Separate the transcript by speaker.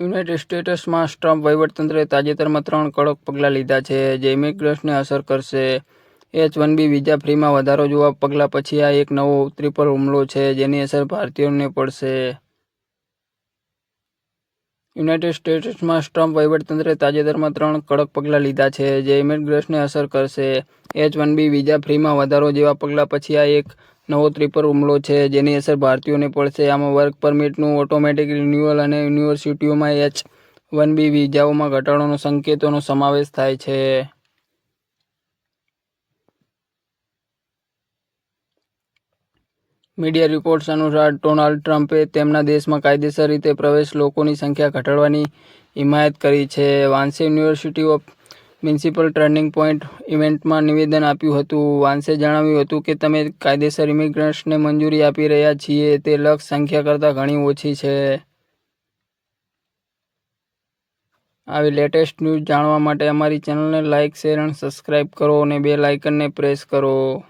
Speaker 1: United સ્ટેટ્સમાં Trump વહીવટતંત્રે તાજેતરમાં ત્રણ કડક પગલાં લીધા છે, જે ઇમિગ્રન્ટ્સને અસર કરશે. એચ વન બી વિઝા ફ્રીમાં વધારો જોવા પગલાં પછી આ એક નવો ત્રિપલ હુમલો છે, જેની અસર ભારતીયોને પડશે. યુનાઇટેડ સ્ટેટ્સમાં ટ્રમ્પ વહીવટતંત્રે તાજેતરમાં ત્રણ કડક પગલાં લીધા છે, જે ઇમિગ્રન્ટ્સને અસર કરશે. એચ વન બી વિઝા ફ્રીમાં વધારો જેવા પગલાં પછી આ એક નવો ત્રિપર હુમલો છે, જેની અસર ભારતીયોને પડશે. આમાં વર્ક પરમિટનું ઓટોમેટિક રિન્યુઅલ અને યુનિવર્સિટીઓમાં એચ વન બી વિઝાઓમાં ઘટાડોનો સંકેતોનો સમાવેશ થાય છે. મીડિયા રિપોર્ટ્સ અનુસાર, ડોનાલ્ડ ટ્રમ્પે તેમના દેશમાં કાયદેસર રીતે પ્રવેશ લોકોની સંખ્યા ઘટાડવાની હિમાયત કરી છે. વાન્સે university of municipal turning point ઇવેન્ટમાં નિવેદન આપ્યું હતું. વાન્સે જણાવ્યું હતું કે, તમે કાયદેસર ઇમિગ્રન્ટ્સને મંજૂરી આપી રહ્યા છીએ. તે લક્ષ સંખ્યા કરતાં ઘણી ઓછી છે. આવી લેટેસ્ટ ન્યૂઝ જાણવા માટે અમારી ચેનલને લાઇક શેર અને સબસ્ક્રાઇબ કરો અને બે લાઇકનને પ્રેસ કરો.